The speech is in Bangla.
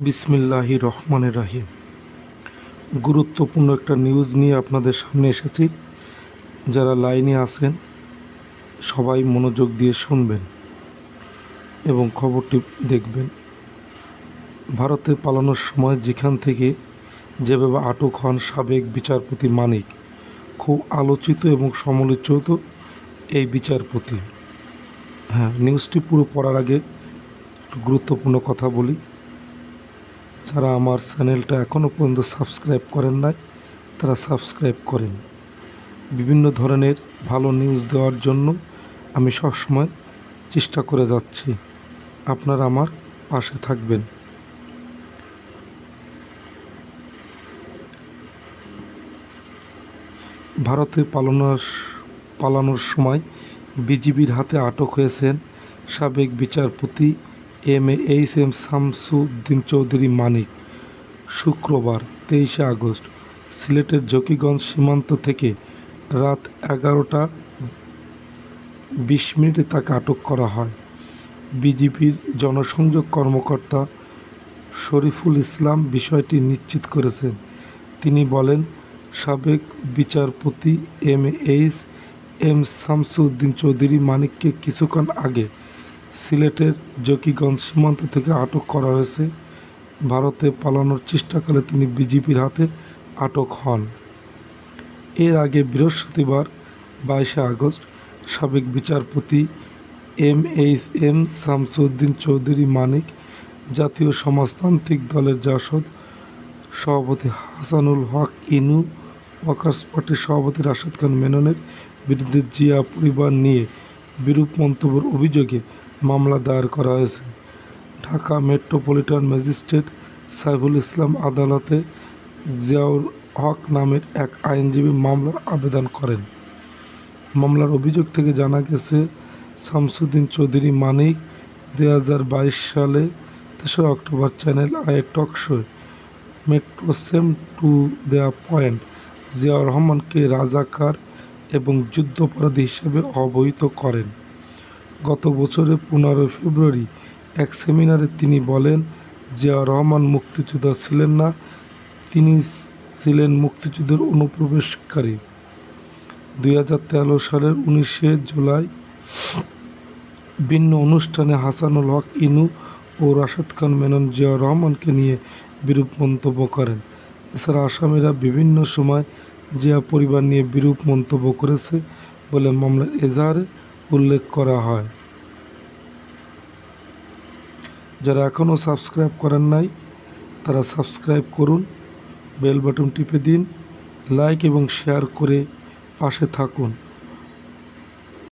বিসমিল্লাহি রহমানের রাহিম। গুরুত্বপূর্ণ একটা নিউজ নিয়ে আপনাদের সামনে এসেছি। যারা লাইনে আছেন, সবাই মনোযোগ দিয়ে শুনবেন এবং খবরটি দেখবেন। ভারতে পালানোর সময় যেখান থেকে যেভাবে আটক হন সাবেক বিচারপতি মানিক, খুব আলোচিত এবং সমালোচিত এই বিচারপতি। হ্যাঁ নিউজটি পুরো পড়ার আগে গুরুত্বপূর্ণ কথা বলি। যারা আমার চ্যানেলটা এখনও পর্যন্ত সাবস্ক্রাইব করেন নাই, তারা সাবস্ক্রাইব করেন। বিভিন্ন ধরনের ভালো নিউজ দেওয়ার জন্য আমি সবসময় চেষ্টা করে যাচ্ছি। আপনারা আমার পাশে থাকবেন। ভারতে পালানোর পালানোর সময় বিজিবির হাতে আটক হয়েছেন সাবেক বিচারপতি M A H M Shamsuddin Chowdhury Manik, শুক্রবার তেইশে আগস্ট, সিলেটের জকিগঞ্জ সীমান্ত থেকে রাত এগারোটা বিশ মিনিটে তাকে আটক করা হয়। বিজিবির জনসংযোগ কর্মকর্তা শরীফুল ইসলাম বিষয়টি নিশ্চিত করেছেন। তিনি বলেন, সাবেক বিচারপতি M H M Shamsuddin Chowdhury মানিককে কিছুক্ষণ আগে সিলেটের জকিগঞ্জ সীমান্ত থেকে আটক করা হয়েছে। ভারতে পালানোর চেষ্টাকালে তিনি বিজেপির হাতে আটক হন। এর আগে বৃহস্পতিবার বাইশে আগস্ট সাবেক বিচারপতি M H M Shamsuddin Chowdhury Manik, জাতীয় সমাজতান্ত্রিক দলের জাসদ সভাপতি হাসানুল হক ইনু, ওয়াকার্স পার্টির সভাপতি রাশেদ খান মেননের বিরুদ্ধে জিয়া পরিবার নিয়ে বিরূপ মন্তব্যের অভিযোগে মামলা দায়ের করা হয়েছে। ঢাকা মেট্রোপলিটন ম্যাজিস্ট্রেট সাইফুল ইসলাম আদালতে জিয়াউল হক নামের এক আইনজীবী মামলার আবেদন করেন। মামলার অভিযোগ থেকে জানা গেছে, শামসুদ্দিন চৌধুরী মানিক দুই হাজার বাইশ সালে তেসরা অক্টোবর চ্যানেল আয়ের টক শোয় মেট্রো সেম টু দেয়া পয়েন্ট জিয়াউর রহমানকে রাজাকার এবং যুদ্ধাপরাধী হিসেবে অবহিত করেন। গত বছরের পনেরোই ফেব্রুয়ারি এক সেমিনারে তিনি বলেন জিয়াউর রহমান মুক্তিযোদ্ধা ছিলেন না, তিনি ছিলেন মুক্তিযুদ্ধের অনুপ্রবেশকারী। দুই হাজার তেরো সালের উনিশে জুলাই ভিন্ন অনুষ্ঠানে হাসানুল হক ইনু ও রাশেদ খান মেনন জিয়াউর রহমানকে নিয়ে বিরূপ মন্তব্য করেন। এছাড়া আসামিরা বিভিন্ন সময় জিয়া পরিবার নিয়ে বিরূপ মন্তব্য করেছে বলে মামলার এজাহারে উল্লেখ করা হয়। যারা এখনও সাবস্ক্রাইব করেন নাই, তারা সাবস্ক্রাইব করুন, বেল বাটন টিপে দিন, লাইক এবং শেয়ার করে পাশে থাকুন।